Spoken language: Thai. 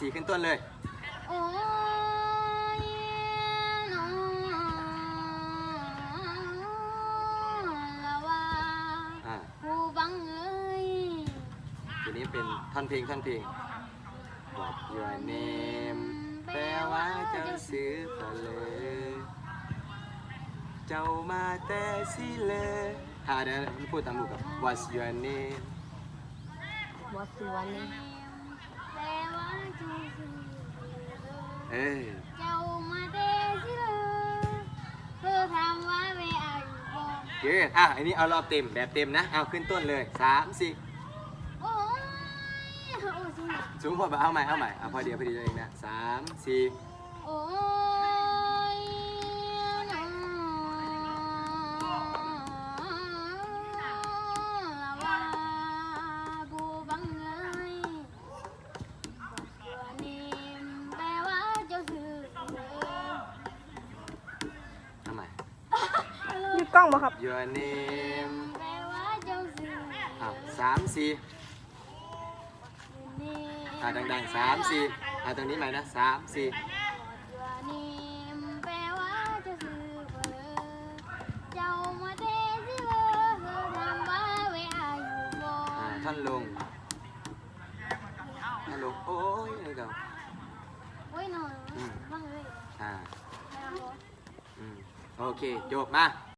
สีขึ้นต้นเลย โอ้ยน้อละว่าอ่า ผู้บังเอ้ยทีนี้เป็นท่อนเพลงท่อนเพลง What your name แปลว่าเจ้าซื้อทะเลเจ้ามาแต่สิเลยอ่าเดี๋ยวพูดตามลูกกับ What's your name บอสส่วนนี่แปลว่า เจ้าสิเอ้ยเจ้ามาเดสิเลยเธอถามว่าเวอายุบ่เก่งอะอันนี้เอารอบเต็มแบบเต็มนะ เอาขึ้นต้นเลยสามสี่โอ้ยโอ้ยสิสูงพอเอาใหม่เอาใหม่เอาพอเดียวพอดีตัวเองนะสามสี่โอ้ย องบ่ครับ Your name แปลว่าเจ้าซื่ออะสามสี่นี่อะดังๆสามสี่อะตรงนี้ใหม่นะสามสี่ตัวนี้แปลว่าเจ้าซื่อเบอเจ้ามาเดสิเลอเธอถามว่าเวอายุบ่ อ่าท่อนลงท่อนลงโอ้ยนี่ก็โอ้ยหน่อยอืมบังเลยอ่าไม่เอาอืมโอเคจบมา